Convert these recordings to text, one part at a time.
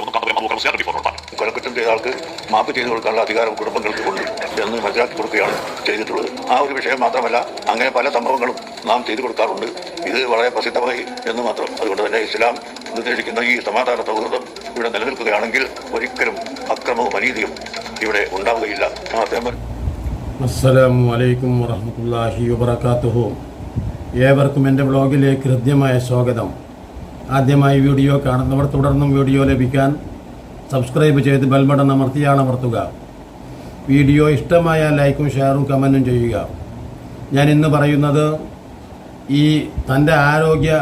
തുറന്നു കാണുമ്പോൾ അബൂബക്കർ സിയാദ് റളിയല്ലാഹു അൻഹു കൊലക്കുറ്റം ചെയ്ത ആൾക്ക് മാപ്പ് ചെയ്തു കൊടുക്കാനുള്ള അധികാരം കുടുംബങ്ങൾക്ക് ഉണ്ട് എന്ന് മനസ്സിലാക്കി കൊടുക്കുകയാണ് ചെയ്തിട്ടുള്ളത്. ആ ഒരു വിഷയം മാത്രമല്ല അങ്ങനെ പല സംഭവങ്ങളും നാം ചെയ്തു കൊടുക്കാറുണ്ട്. ഇത് വളരെ പ്രസിദ്ധമായി എന്ന് മാത്രം. അതുകൊണ്ട് തന്നെ ഇസ്ലാം നിർദ്ദേശിക്കുന്ന ഈ സമാധാന സൗഹൃദം ഇവിടെ നിലനിൽക്കുകയാണെങ്കിൽ ഒരിക്കലും അക്രമവും അനീതിയും ഇവിടെ ഉണ്ടാവുകയില്ല. അസ്സലാമു അലൈക്കും വറഹ്മത്തുള്ളാഹി വബറകാതുഹു. ഏവർക്കും എന്റെ ബ്ലോഗിലേക്ക് ഹൃദ്യമായ സ്വാഗതം. ആദ്യമായി വീഡിയോ കാണുന്നവർ തുടർന്നും വീഡിയോ ലഭിക്കാൻ സബ്സ്ക്രൈബ് ചെയ്ത് ബെൽബട്ടൺ അമർത്തിയാണ് അമർത്തുക. വീഡിയോ ഇഷ്ടമായ ലൈക്കും ഷെയറും കമന്റും ചെയ്യുക. ഞാൻ ഇന്ന് പറയുന്നത് ഈ തന്റെ ആരോഗ്യ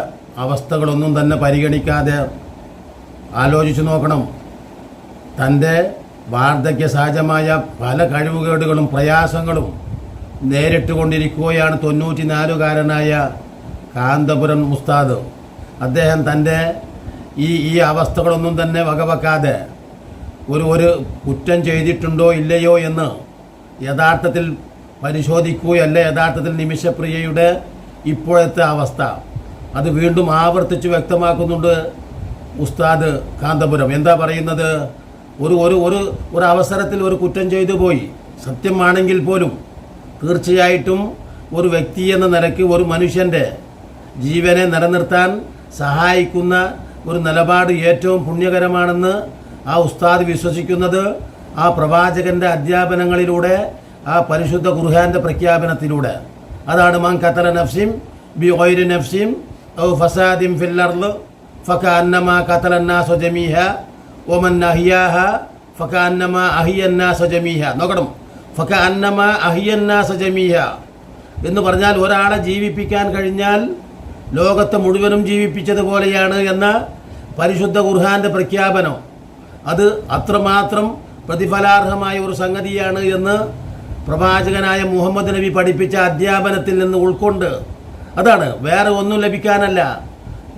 അവസ്ഥകളൊന്നും തന്നെ പരിഗണിക്കാതെ ആലോചിച്ചു നോക്കണം. തന്റെ വാർദ്ധക്യ സഹജമായ പല കഴിവുകേടുകളും പ്രയാസങ്ങളും നേരിട്ട് കൊണ്ടിരിക്കുകയാണ് തൊണ്ണൂറ്റിനാലുകാരനായ കാന്തപുരം മുസ്താദ് അദ്ദേഹം തന്റെ ഈ ഈ അവസ്ഥകളൊന്നും തന്നെ വകവെക്കാതെ ഒരു ഒരു കുറ്റം ചെയ്തിട്ടുണ്ടോ ഇല്ലയോ എന്ന് യഥാർത്ഥത്തിൽ പരിശോധിക്കുകയല്ല യഥാർത്ഥത്തിൽ നിമിഷപ്രിയയുടെ ഇപ്പോഴത്തെ അവസ്ഥ. അത് വീണ്ടും ആവർത്തിച്ച് വ്യക്തമാക്കുന്നുണ്ട് ഉസ്താദ് കാന്തപുരം. എന്താ പറയുന്നത്? ഒരു ഒരു ഒരു ഒരു അവസരത്തിൽ ഒരു കുറ്റം ചെയ്തു പോയി. സത്യമാണെങ്കിൽ പോലും തീർച്ചയായിട്ടും ഒരു വ്യക്തി എന്ന നിലയ്ക്ക് ഒരു മനുഷ്യന്റെ ജീവനെ നിലനിർത്താൻ സഹായിക്കുന്ന ഒരു നിലപാട് ഏറ്റവും പുണ്യകരമാണെന്ന് ആ ഉസ്താദ് വിശ്വസിക്കുന്നത് ആ പ്രവാചകന്റെ അധ്യാപനങ്ങളിലൂടെ ആ പരിശുദ്ധ ഗുർഹാന്റെ പ്രഖ്യാപനത്തിലൂടെ. അതാണ് മാം ഖത്തല നഫ്സിം ബി ഒയിര് നഫ്സിം ഔ ഫസാദിം ഫില്ലർൽ ഫക അന്നമാ ഖത്തല സ്വജമീഹ ഓമൻ അഹിയാഹ ഫക്ക അന്നമ അഹിയന്നാ സ്വജമീഹ നോക്കണം ഫക്ക അന്നമ അഹിയന്നാ സ്വജമീഹ എന്ന് പറഞ്ഞാൽ ഒരാളെ ജീവിപ്പിക്കാൻ കഴിഞ്ഞാൽ ലോകത്തെ മുഴുവനും ജീവിപ്പിച്ചതുപോലെയാണ് എന്ന പരിശുദ്ധ ഖുർഹാന്റെ പ്രഖ്യാപനം. അത് അത്രമാത്രം പ്രതിഫലാർഹമായ ഒരു സംഗതിയാണ് എന്ന് പ്രവാചകനായ മുഹമ്മദ് നബി പഠിപ്പിച്ച അധ്യാപനത്തിൽ നിന്ന് ഉൾക്കൊണ്ട്. അതാണ് വേറെ ഒന്നും ലഭിക്കാനല്ല.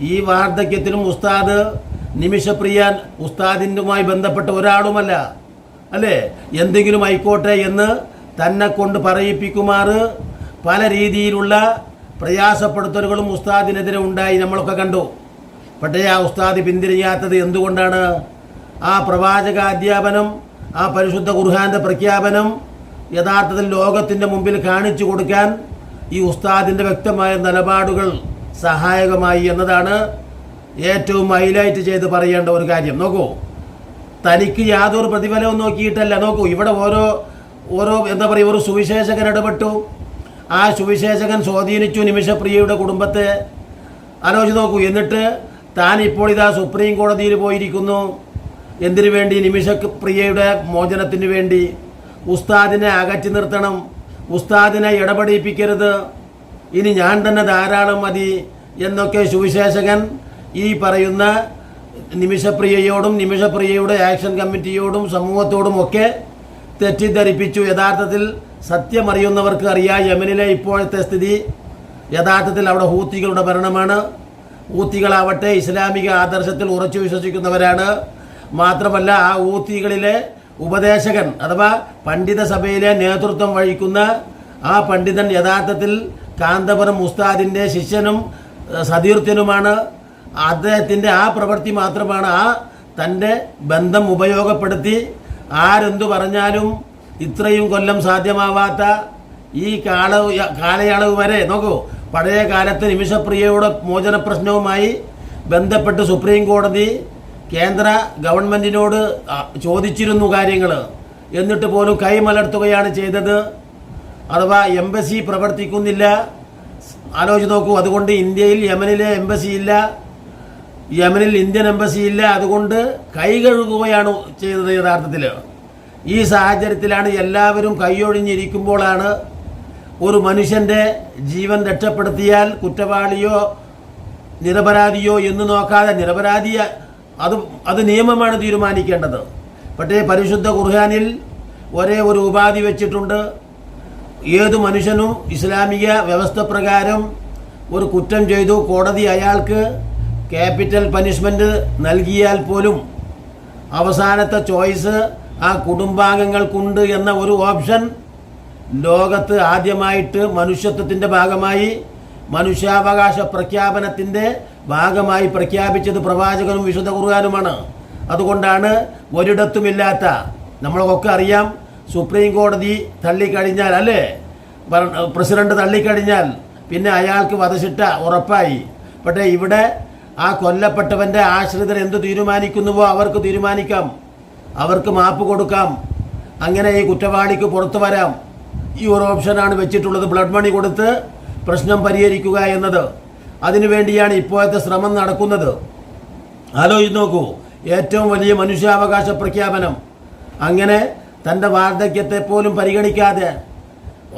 ഈ വാർദ്ധക്യത്തിലും ഉസ്താദ് നിമിഷപ്രിയൻ ഉസ്താദിന്റെമായി ബന്ധപ്പെട്ട ഒരാളുമല്ല. അല്ലേ? എന്തെങ്കിലും ആയിക്കോട്ടെ എന്ന് തന്നെ കൊണ്ട് പറയിപ്പിക്കുമാറ് പല രീതിയിലുള്ള പ്രയാസപ്പെടുത്തലുകളും ഉസ്താദിനെതിരെ ഉണ്ടായി നമ്മളൊക്കെ കണ്ടു. പക്ഷേ ആ ഉസ്താദ് പിന്തിരിയാത്തത് എന്തുകൊണ്ടാണ്? ആ പ്രവാചക അധ്യാപനം ആ പരിശുദ്ധ ഖുർഹാന്റെ പ്രഖ്യാപനം യഥാർത്ഥത്തിൽ ലോകത്തിന്റെ മുമ്പിൽ കാണിച്ചു കൊടുക്കാൻ ഈ ഉസ്താദിന്റെ വ്യക്തമായ നിലപാടുകൾ സഹായകമായി എന്നതാണ് ഏറ്റവും ഹൈലൈറ്റ് ചെയ്ത് പറയേണ്ട ഒരു കാര്യം. നോക്കൂ തനിക്ക് യാതൊരു പ്രതിഫലവും നോക്കിയിട്ടല്ല. നോക്കൂ ഇവിടെ ഓരോ ഓരോ എന്താ പറയുക ഒരു സുവിശേഷകൻ ഇടപെട്ടു. ആ സുവിശേഷകൻ സ്വാധീനിച്ചു നിമിഷപ്രിയയുടെ കുടുംബത്തെ. ആലോചിച്ച് നോക്കൂ എന്നിട്ട് താൻ ഇപ്പോൾ ഇതാ സുപ്രീം കോടതിയിൽ പോയിരിക്കുന്നു. എന്തിനു വേണ്ടി? നിമിഷപ്രിയയുടെ മോചനത്തിന് വേണ്ടി. ഉസ്താദിനെ അകറ്റി നിർത്തണം. ഉസ്താദിനെ ഇടപെടിപ്പിക്കരുത്. ഇനി ഞാൻ തന്നെ ധാരാളം മതി എന്നൊക്കെ സുവിശേഷകൻ ഈ പറയുന്ന നിമിഷപ്രിയയോടും നിമിഷപ്രിയയുടെ ആക്ഷൻ കമ്മിറ്റിയോടും സമൂഹത്തോടും ഒക്കെ തെറ്റിദ്ധരിപ്പിച്ചു. യഥാർത്ഥത്തിൽ സത്യമറിയുന്നവർക്ക് അറിയാം യമനിലെ ഇപ്പോഴത്തെ സ്ഥിതി. യഥാർത്ഥത്തിൽ അവിടെ ഹൂത്തികളുടെ ഭരണമാണ്. ഊത്തികളാവട്ടെ ഇസ്ലാമിക ആദർശത്തിൽ ഉറച്ചു വിശ്വസിക്കുന്നവരാണ്. മാത്രമല്ല ആ ഊത്തികളിലെ ഉപദേശകൻ അഥവാ പണ്ഡിത സഭയിലെ നേതൃത്വം വഹിക്കുന്ന ആ പണ്ഡിതൻ യഥാർത്ഥത്തിൽ കാന്തപുരം ഉസ്താദിന്റെ ശിഷ്യനും സതീർത്ഥ്യനുമാണ് അദ്ദേഹത്തിന്റെ ആ പ്രവൃത്തി മാത്രമാണ് ആ തന്റെ ബന്ധം ഉപയോഗപ്പെടുത്തി. ആരെന്തു പറഞ്ഞാലും ഇത്രയും കൊല്ലം സാധ്യമാവാത്ത ഈ കാല കാലയളവ് വരെ നോക്കൂ പഴയ കാലത്ത് നിമിഷപ്രിയയുടെ മോചന പ്രശ്നവുമായി ബന്ധപ്പെട്ട് സുപ്രീം കോടതി കേന്ദ്ര ഗവൺമെന്റിനോട് ചോദിച്ചിരുന്നു കാര്യങ്ങൾ എന്നിട്ട് പോലും കൈമലർത്തുകയാണ് ചെയ്തത്. അഥവാ എംബസി പ്രവർത്തിക്കുന്നില്ല. ആലോചിച്ച് നോക്കൂ അതുകൊണ്ട് ഇന്ത്യയിൽ യമനിലെ എംബസി ഇല്ല. യമനിൽ ഇന്ത്യൻ എംബസി ഇല്ല. അതുകൊണ്ട് കൈ കഴുകുകയാണ് ചെയ്തത് യഥാർത്ഥത്തിൽ ഈ സാഹചര്യത്തിലാണ് എല്ലാവരും കൈയൊഴിഞ്ഞിരിക്കുമ്പോഴാണ് ഒരു മനുഷ്യന്റെ ജീവൻ രക്ഷപ്പെടുത്തിയാൽ കുറ്റവാളിയോ നിരപരാധിയോ എന്ന് നോക്കാതെ നിരപരാധി അത് അത് നിയമമാണ് തീരുമാനിക്കേണ്ടത്. പക്ഷേ പരിശുദ്ധ ഖുർഹാനിൽ ഒരേ ഒരു ഉപാധി വെച്ചിട്ടുണ്ട്. ഏത് മനുഷ്യനും ഇസ്ലാമിക വ്യവസ്ഥ പ്രകാരം ഒരു കുറ്റം ചെയ്തു കോടതി അയാൾക്ക് ക്യാപിറ്റൽ പനിഷ്മെന്റ് നൽകിയാൽ പോലും അവസാനത്തെ ചോയ്സ് ആ കുടുംബാംഗങ്ങൾക്കുണ്ട് എന്ന ഒരു ഓപ്ഷൻ ലോകത്ത് ആദ്യമായിട്ട് മനുഷ്യത്വത്തിന്റെ ഭാഗമായി മനുഷ്യാവകാശ പ്രഖ്യാപനത്തിന്റെ ഭാഗമായി പ്രഖ്യാപിച്ചത് പ്രവാചകനും വിശുദ്ധ ഖുർആാനുമാണ്. അതുകൊണ്ടാണ് ഒരിടത്തുമില്ലാത്ത നമ്മളൊക്കെ അറിയാം സുപ്രീം കോടതി തള്ളിക്കഴിഞ്ഞാൽ അല്ലേ? പ്രസിഡന്റ് തള്ളിക്കഴിഞ്ഞാൽ പിന്നെ അയാൾക്ക് വധശിട്ട ഉറപ്പായി. പക്ഷേ ഇവിടെ ആ കൊല്ലപ്പെട്ടവന്റെ ആശ്രിതർ എന്ത് തീരുമാനിക്കുന്നുവോ അവർക്ക് തീരുമാനിക്കാം. അവർക്ക് മാപ്പ് കൊടുക്കാം. അങ്ങനെ ഈ കുറ്റവാളിക്ക് പുറത്തു വരാം. ഈ ഒരു ഓപ്ഷനാണ് വെച്ചിട്ടുള്ളത് ബ്ലഡ് മണി കൊടുത്ത് പ്രശ്നം പരിഹരിക്കുക എന്നത്. അതിനുവേണ്ടിയാണ് ഇപ്പോഴത്തെ ശ്രമം നടക്കുന്നത്. ആലോചിച്ച് നോക്കൂ ഏറ്റവും വലിയ മനുഷ്യാവകാശ പ്രഖ്യാപനം. അങ്ങനെ തന്റെ വാർദ്ധക്യത്തെ പോലും പരിഗണിക്കാതെ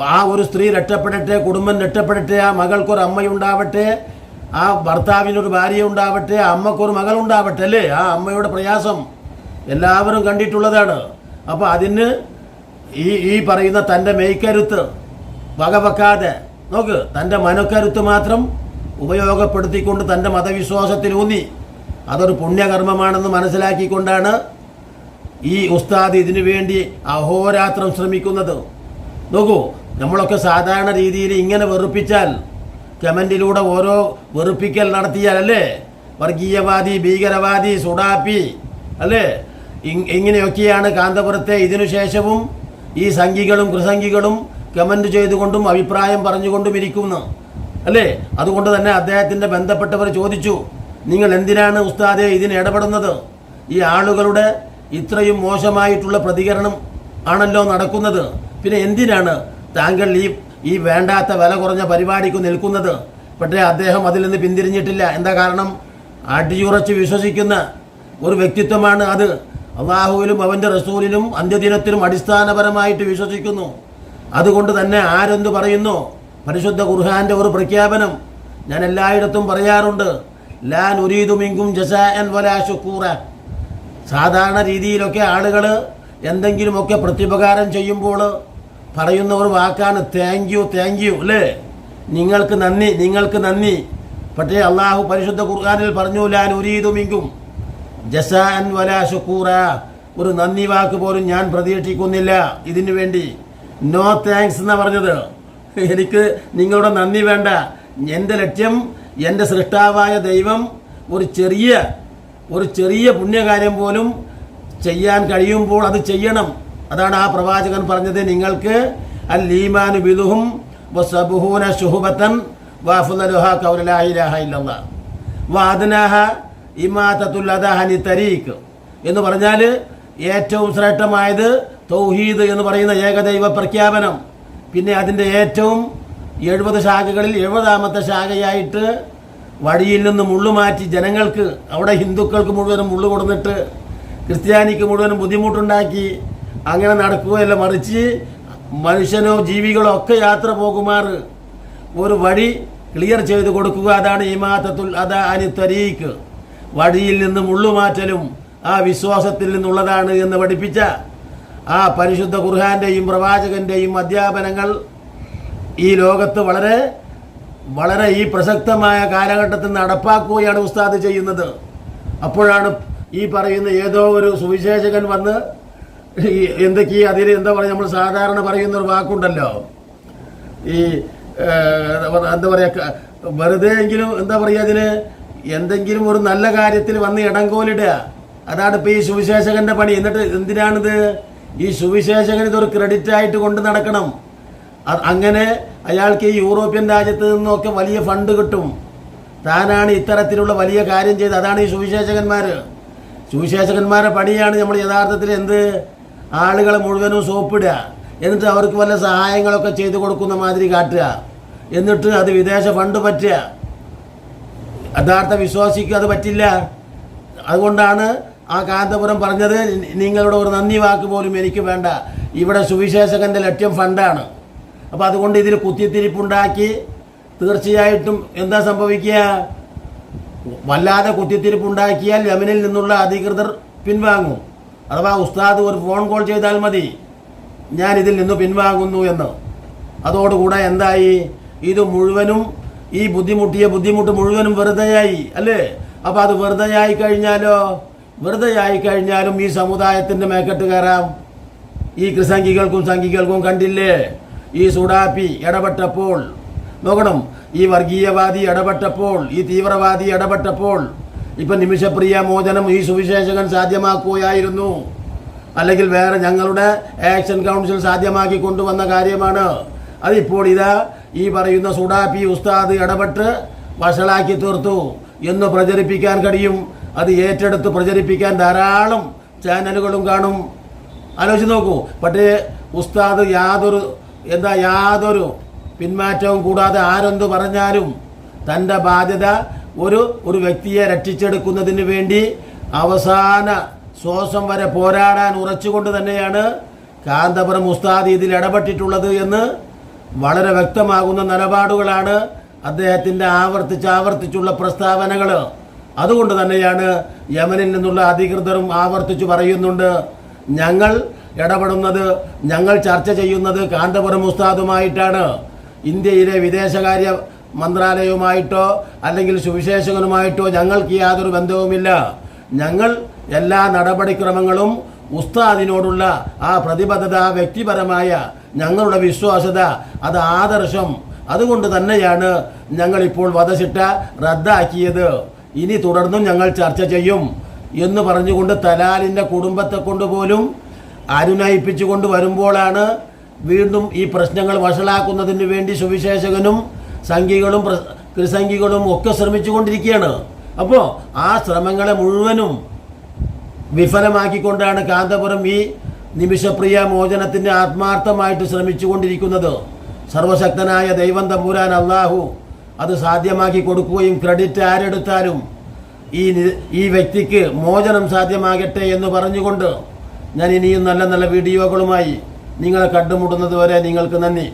ആ ഒരു സ്ത്രീ രക്ഷപ്പെടട്ടെ കുടുംബം രക്ഷപ്പെടട്ടെ ആ മകൾക്കൊരു അമ്മയുണ്ടാവട്ടെ ആ ഭർത്താവിനൊരു ഭാര്യ ഉണ്ടാവട്ടെ അമ്മക്കൊരു മകൾ ഉണ്ടാവട്ടെ അല്ലേ? ആ അമ്മയുടെ പ്രയാസം. എല്ലാവരും കണ്ടിട്ടുള്ളതാണ്. അപ്പോൾ അതിന് ഈ ഈ പറയുന്ന തന്റെ മെയ്ക്കരുത്ത് വകവെക്കാതെ നോക്ക് തന്റെ മനക്കരുത്ത് മാത്രം ഉപയോഗപ്പെടുത്തിക്കൊണ്ട് തന്റെ മതവിശ്വാസത്തിലൂന്നി അതൊരു പുണ്യകർമ്മമാണെന്ന് മനസ്സിലാക്കിക്കൊണ്ടാണ് ഈ ഉസ്താദ് ഇതിനു വേണ്ടി അഹോരാത്രം ശ്രമിക്കുന്നത്. നോക്കൂ നമ്മളൊക്കെ സാധാരണ രീതിയിൽ ഇങ്ങനെ വെറുപ്പിച്ചാൽ കമന്റിലൂടെ ഓരോ വെറുപ്പിക്കൽ നടത്തിയാൽ അല്ലേ വർഗീയവാദി ഭീകരവാദി സുഡാപ്പി അല്ലേ? ഇങ്ങനെയൊക്കെയാണ് കാന്തപുരത്തെ ഇതിനുശേഷവും ഈ സംഘികളും കൃസംഘികളും കമന്റ് ചെയ്തുകൊണ്ടും അഭിപ്രായം പറഞ്ഞുകൊണ്ടും ഇരിക്കുന്നു. അല്ലേ? അതുകൊണ്ട് തന്നെ അദ്ദേഹത്തിന്റെ ബന്ധപ്പെട്ടവർ ചോദിച്ചു നിങ്ങൾ എന്തിനാണ് ഉസ്താദെ ഇതിന് ഇടപെടുന്നത്? ഈ ആളുകളുടെ ഇത്രയും മോശമായിട്ടുള്ള പ്രതികരണം ആണല്ലോ നടക്കുന്നത്. പിന്നെ എന്തിനാണ് താങ്കൾ ഈ ഈ വേണ്ടാത്ത വില കുറഞ്ഞ പരിപാടിക്ക് നിൽക്കുന്നത്? പക്ഷേ അദ്ദേഹം അതിൽ നിന്ന് പിന്തിരിഞ്ഞിട്ടില്ല. എന്താ കാരണം? അടിയുറച്ച് വിശ്വസിക്കുന്ന ഒരു വ്യക്തിത്വമാണ് അത്. അള്ളാഹുവിലും അവന്റെ റസൂലിലും അന്ത്യദിനത്തിലും അടിസ്ഥാനപരമായിട്ട് വിശ്വസിക്കുന്നു. അതുകൊണ്ട് തന്നെ ആരെന്തു പറയുന്നു? പരിശുദ്ധ ഖുർഹാന്റെ ഒരു പ്രഖ്യാപനം ഞാൻ എല്ലായിടത്തും പറയാറുണ്ട്. ലാൻ ഉരീതുമിങ്കും ജസാൻ വലാ ശുക്കൂറ. സാധാരണ രീതിയിലൊക്കെ ആളുകൾ എന്തെങ്കിലുമൊക്കെ പ്രത്യുപകാരം ചെയ്യുമ്പോൾ പറയുന്ന ഒരു വാക്കാണ് താങ്ക് യു താങ്ക് യു അല്ലേ? നിങ്ങൾക്ക് നന്ദി നിങ്ങൾക്ക് നന്ദി. പക്ഷേ അള്ളാഹു പരിശുദ്ധ ഖുർഹാനിൽ പറഞ്ഞു ലാൻ ഉരീദുമിങ്കും ജസാൻ വല ശുക്കൂറ. ഒരു നന്ദി വാക്ക് പോലും ഞാൻ പ്രതീക്ഷിക്കുന്നില്ല. ഇതിനു വേണ്ടി. നോ താങ്ക്സ് എന്നാ പറഞ്ഞത്. എനിക്ക് നിങ്ങളുടെ നന്ദി വേണ്ട. എന്റെ ലക്ഷ്യം എന്റെ സൃഷ്ടാവായ ദൈവം ഒരു ചെറിയ ഒരു ചെറിയ പുണ്യകാര്യം പോലും ചെയ്യാൻ കഴിയുമ്പോൾ അത് ചെയ്യണം. അതാണ് ആ പ്രവാചകൻ പറഞ്ഞത്. നിങ്ങൾക്ക് അൽ ലീമാനു ബിദുഹും വസബുഹൂന ശുഹുബത്തൻ വാഫുലലുഹ കൗലലാഹിലാഹ ഇല്ലല്ലാ. വാദനാഹ ഇമാതത്തുൽ അദഹനി തരീഖ് എന്ന് പറഞ്ഞാൽ ഏറ്റവും ശ്രേഷ്ഠമായത് തൗഹീദ് എന്ന് പറയുന്ന ഏകദൈവ പ്രഖ്യാപനം. പിന്നെ അതിന്റെ ഏറ്റവും എഴുപത് ശാഖകളിൽ എഴുപതാമത്തെ ശാഖയായിട്ട് വഴിയിൽ നിന്ന് മുള്ളു മാറ്റി ജനങ്ങൾക്ക് അവിടെ ഹിന്ദുക്കൾക്ക് മുഴുവനും മുള്ളു കൊടുത്തിട്ട് ക്രിസ്ത്യാനിക്ക് മുഴുവനും ബുദ്ധിമുട്ടുണ്ടാക്കി അങ്ങനെ നടക്കുകയല്ല മറിച്ച് മനുഷ്യനോ ജീവികളോ ഒക്കെ യാത്ര പോകുമാർ ഒരു വഴി ക്ലിയർ ചെയ്ത് കൊടുക്കുക അതാണ് ഇമാത്തത്തുൽ അദാ അനി തരീക്ക് വഴിയിൽ നിന്ന് മുള്ളുമാറ്റലും ആ വിശ്വാസത്തിൽ നിന്നുള്ളതാണ് എന്ന് പഠിപ്പിച്ച ആ പരിശുദ്ധ ഖുർഹാന്റെയും പ്രവാചകന്റെയും അധ്യാപനങ്ങൾ ഈ ലോകത്ത് വളരെ വളരെ ഈ പ്രസക്തമായ കാലഘട്ടത്തിൽ നടപ്പാക്കുകയാണ് ഉസ്താദ് ചെയ്യുന്നത്. അപ്പോഴാണ് ഈ പറയുന്ന ഏതോ ഒരു സുവിശേഷകൻ വന്ന് എന്തൊക്കെ അതിൽ എന്താ പറയുക നമ്മൾ സാധാരണ പറയുന്ന ഒരു വാക്കുണ്ടല്ലോ. ഈ എന്താ പറയുക വെറുതെ എങ്കിലും എന്താ പറയുക അതിന് എന്തെങ്കിലും ഒരു നല്ല കാര്യത്തിൽ വന്ന് ഇടങ്കോലിടുക. അതാണ് ഇപ്പൊ ഈ സുവിശേഷകന്റെ പണി. എന്നിട്ട് എന്തിനാണിത്? ഈ സുവിശേഷകൻ ഇതൊരു ക്രെഡിറ്റ് ആയിട്ട് കൊണ്ട് നടക്കണം. അങ്ങനെ അയാൾക്ക് ഈ യൂറോപ്യൻ രാജ്യത്ത് നിന്നൊക്കെ വലിയ ഫണ്ട് കിട്ടും. താനാണ് ഇത്തരത്തിലുള്ള വലിയ കാര്യം ചെയ്ത് അതാണ് ഈ സുവിശേഷകന്മാർ സുവിശേഷകന്മാരുടെ പണിയാണ് നമ്മൾ യഥാർത്ഥത്തിൽ എന്ത്? ആളുകളെ മുഴുവനും സോപ്പിടുക. എന്നിട്ട് അവർക്ക് വല്ല സഹായങ്ങളൊക്കെ ചെയ്തു കൊടുക്കുന്ന മാതിരി കാട്ടുക. എന്നിട്ട് അത് വിദേശ ഫണ്ട് പറ്റുക. യഥാർത്ഥ വിശ്വാസിക്ക് അത് പറ്റില്ല. അതുകൊണ്ടാണ് ആ കാന്തപുരം പറഞ്ഞത് നിങ്ങളുടെ ഒരു നന്ദി വാക്ക് പോലും എനിക്ക് വേണ്ട. ഇവിടെ സുവിശേഷകന്റെ ലക്ഷ്യം ഫണ്ടാണ്. അപ്പോൾ അതുകൊണ്ട് ഇതിൽ കുത്തിത്തിരിപ്പുണ്ടാക്കി തീർച്ചയായിട്ടും എന്താ സംഭവിക്കുക? വല്ലാതെ കുത്തിത്തിരിപ്പുണ്ടാക്കിയാൽ യമനിൽ നിന്നുള്ള അധികൃതർ പിൻവാങ്ങും. അഥവാ ഉസ്താദ് ഒരു ഫോൺ കോൾ ചെയ്താൽ മതി. ഞാൻ ഇതിൽ നിന്ന് പിൻവാങ്ങുന്നു എന്ന്. അതോടുകൂടെ എന്തായി? ഇത് മുഴുവനും ഈ ബുദ്ധിമുട്ടിയ ബുദ്ധിമുട്ട് മുഴുവനും വെറുതെയായി അല്ലേ? അപ്പൊ അത് വെറുതെയായി കഴിഞ്ഞാലോ? വെറുതെയായി കഴിഞ്ഞാലും ഈ സമുദായത്തിന്റെ മേക്കെട്ട് കയറാം. ഈ ക്രിസംഖികൾക്കും സംഘികൾക്കും കണ്ടില്ലേ? ഈ സുഡാപ്പി ഇടപെട്ടപ്പോൾ നോക്കണം ഈ വർഗീയവാദി ഇടപെട്ടപ്പോൾ ഈ തീവ്രവാദി ഇടപെട്ടപ്പോൾ ഇപ്പൊ നിമിഷപ്രിയ മോചനം ഈ സുവിശേഷകൻ സാധ്യമാക്കുകയായിരുന്നു. അല്ലെങ്കിൽ വേറെ ഞങ്ങളുടെ ആക്ഷൻ കൗൺസിൽ സാധ്യമാക്കി കൊണ്ടുവന്ന കാര്യമാണ്. അതിപ്പോൾ ഇതാ ഈ പറയുന്ന സുഡാപ്പി ഉസ്താദ് ഇടപെട്ട് വഷളാക്കി തീർത്തു എന്ന് പ്രചരിപ്പിക്കാൻ കഴിയും. അത് ഏറ്റെടുത്ത് പ്രചരിപ്പിക്കാൻ ധാരാളം ചാനലുകളും കാണും. ആലോചിച്ച് നോക്കൂ. പക്ഷേ ഉസ്താദ് യാതൊരു എന്താ യാതൊരു പിന്മാറ്റവും കൂടാതെ ആരെന്ത് പറഞ്ഞാലും തന്റെ ബാധ്യത ഒരു ഒരു വ്യക്തിയെ രക്ഷിച്ചെടുക്കുന്നതിന് വേണ്ടി അവസാന ശ്വാസം വരെ പോരാടാൻ ഉറച്ചുകൊണ്ട് തന്നെയാണ് കാന്തപുരം ഉസ്താദ് ഇതിൽ ഇടപെട്ടിട്ടുള്ളത് എന്ന് വളരെ വ്യക്തമാകുന്ന നിലപാടുകളാണ് അദ്ദേഹത്തിന്റെ ആവർത്തിച്ച് ആവർത്തിച്ചുള്ള പ്രസ്താവനകൾ അതുകൊണ്ട് തന്നെയാണ് യമനിൽ നിന്നുള്ള അധികൃതരും ആവർത്തിച്ചു പറയുന്നുണ്ട്. ഞങ്ങൾ ഇടപെടുന്നത് ഞങ്ങൾ ചർച്ച ചെയ്യുന്നത് കാന്തപുരം ഉസ്താദുമായിട്ടാണ്. ഇന്ത്യയിലെ വിദേശകാര്യ മന്ത്രാലയവുമായിട്ടോ അല്ലെങ്കിൽ സുവിശേഷകനുമായിട്ടോ ഞങ്ങൾക്ക് യാതൊരു ബന്ധവുമില്ല. ഞങ്ങൾ എല്ലാ നടപടിക്രമങ്ങളും ഉസ്താദിനോടുള്ള ആ പ്രതിബദ്ധത വ്യക്തിപരമായ ഞങ്ങളുടെ വിശ്വാസത അത് ആദർശം. അതുകൊണ്ട് തന്നെയാണ് ഞങ്ങളിപ്പോൾ വധശിട്ട റദ്ദാക്കിയത്. ഇനി തുടർന്നും ഞങ്ങൾ ചർച്ച ചെയ്യും എന്ന് പറഞ്ഞുകൊണ്ട് തലാലിന്റെ കുടുംബത്തെ കൊണ്ടുപോലും അനുനയിപ്പിച്ചുകൊണ്ട് വരുമ്പോഴാണ് വീണ്ടും ഈ പ്രശ്നങ്ങൾ വഷളാക്കുന്നതിന് വേണ്ടി സുവിശേഷകനും സംഘികളും ക്രിസംഘികളും ഒക്കെ ശ്രമിച്ചുകൊണ്ടിരിക്കുകയാണ്. അപ്പോൾ ആ ശ്രമങ്ങളെ മുഴുവനും വിഫലമാക്കിക്കൊണ്ടാണ് കാന്തപുരം ഈ നിമിഷപ്രിയ മോചനത്തിന് ആത്മാർത്ഥമായിട്ട് ശ്രമിച്ചുകൊണ്ടിരിക്കുന്നത്. സർവശക്തനായ ദൈവം തമ്പുരാൻ അള്ളാഹു അത് സാധ്യമാക്കി കൊടുക്കുകയും ക്രെഡിറ്റ് ആരെടുത്താലും ഈ ഈ വ്യക്തിക്ക് മോചനം സാധ്യമാകട്ടെ എന്ന് പറഞ്ഞുകൊണ്ട് ഞാൻ ഇനിയും നല്ല നല്ല വീഡിയോകളുമായി നിങ്ങളെ കണ്ടുമുട്ടുന്നത് വരെ നിങ്ങൾക്ക് നന്ദി.